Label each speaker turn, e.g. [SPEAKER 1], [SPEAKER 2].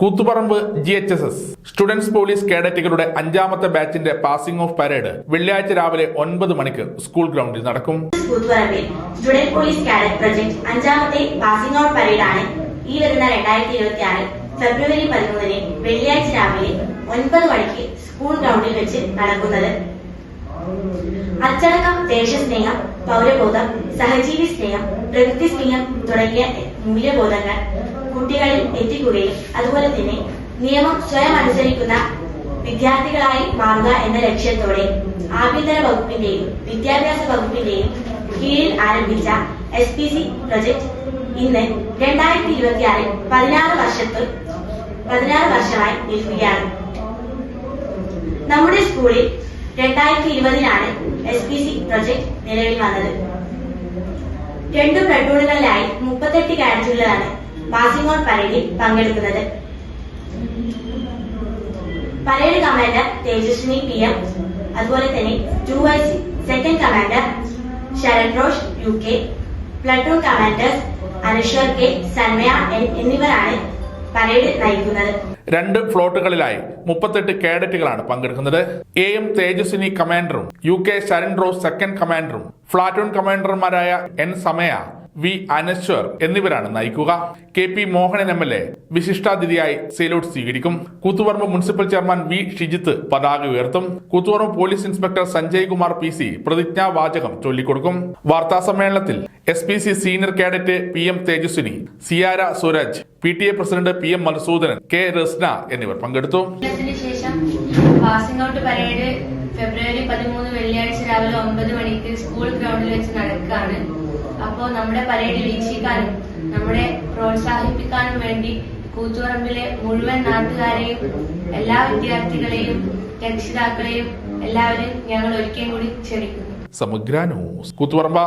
[SPEAKER 1] Koothuparamba G H S S students police കേഡറ്റുകളുടെ അഞ്ചാമത്തെ ബാച്ചിന്റെ passing of parade വെള്ളിയാഴ്ച രാവിലെ ഒൻപത് മണിക്ക് സ്കൂൾ ഗ്രൗണ്ടിൽ നടക്കും.
[SPEAKER 2] സ്റ്റുഡന്റ് പോലീസ് കാഡറ്റ് പ്രൊജക്ട് അഞ്ചാമത്തെ പാസിംഗ് ഔട്ട് പരേഡാണ് ഈ വരുന്ന രണ്ടായിരത്തി ഇരുപത്തി ആറിൽ ഫെബ്രുവരി പതിമൂന്നിന് വെള്ളിയാഴ്ച രാവിലെ ഒൻപത് മണിക്ക് സ്കൂൾ ഗ്രൗണ്ടിൽ വെച്ച് നടക്കുന്നത്. അച്ചടക്കം ദേശസ്നേഹം പൗരബോധം സഹജീവി സ്നേഹം പ്രകൃതി സ്നേഹം തുടങ്ങിയ മൂല്യബോധങ്ങൾ കുട്ടികളിൽ എത്തിക്കുകയും അതുപോലെ തന്നെ നിയമം സ്വയം അനുസരിക്കുന്ന വിദ്യാർത്ഥികളായി മാറുക എന്ന ലക്ഷ്യത്തോടെ ആഭ്യന്തര വകുപ്പിന്റെയും വിദ്യാഭ്യാസ വകുപ്പിന്റെയും കീഴിൽ ആരംഭിച്ച എസ് പി സി പ്രൊജക്ട് ഇന്ന് രണ്ടായിരത്തി ഇരുപത്തിയാറിൽ പതിനാറ് വർഷത്തിൽ പതിനാറ് വർഷമായി നിൽക്കുകയാണ്. നമ്മുടെ സ്കൂളിൽ രണ്ടായിരത്തി ഇരുപതിലാണ് എസ് പി സി പ്രൊജക്ട് നിലവിൽ വന്നത്. രണ്ടു പ്ലട്ടൂണുകളിലായി മുപ്പത്തെട്ട് കാഡറ്റുകളാണ് ഔട്ട് പരേഡിൽ പങ്കെടുക്കുന്നത്. Parade commander Thejaswini P M അതുപോലെ തന്നെ two vice second commander Saran Rosh U K. Platoon commanders Anaswar K Sanmaya N എന്നിവരാണ് പരേഡ് നയിക്കുന്നത്.
[SPEAKER 1] രണ്ട് ഫ്ലോട്ടുകളിലായി മുപ്പത്തെട്ട് കേഡറ്റുകളാണ് പങ്കെടുക്കുന്നത്. A M Tejaswini കമാൻഡറും U K Saran Rose second കമാൻഡറും ഫ്ലാറ്റൂൺ കമാൻഡർമാരായ എൻ സമയ വി അനശ്വർ എന്നിവരാണ് നയിക്കുക. K P Mohanan M L A വിശിഷ്ടാതിഥിയായി സെയിലോട്ട് സ്വീകരിക്കും. Koothuparamba municipal chairman V Shijith പതാക ഉയർത്തും. Koothuparamba police inspector Sanjay Kumar P C പ്രതിജ്ഞാവാചകം ചൊല്ലിക്കൊടുക്കും. വാർത്താ സമ്മേളനത്തിൽ S P C senior cadet P M Thejaswini Siyara Suraj P T A president P M Madhusoodanan K Rasna എന്നിവർ പങ്കെടുത്തു.
[SPEAKER 3] Parade ഫെബ്രുവരി പതിമൂന്ന് വെള്ളിയാഴ്ച രാവിലെ ഒമ്പത് മണിക്ക് സ്കൂൾ ഗ്രൗണ്ടിൽ വെച്ച് നടക്കുകയാണ്. അപ്പോൾ നമ്മുടെ പരേഡ് വീക്ഷിക്കാനും നമ്മളെ പ്രോത്സാഹിപ്പിക്കാനും വേണ്ടി കൂത്തുപറമ്പിലെ മുഴുവൻ നാട്ടുകാരെയും എല്ലാ വിദ്യാർത്ഥികളെയും രക്ഷിതാക്കളെയും എല്ലാവരും ഞങ്ങൾ ഒരിക്കലും കൂടി ക്ഷണിക്കുന്നു.
[SPEAKER 1] സമഗ്ര ന്യൂസ്. കൂത്തുപറമ്പ.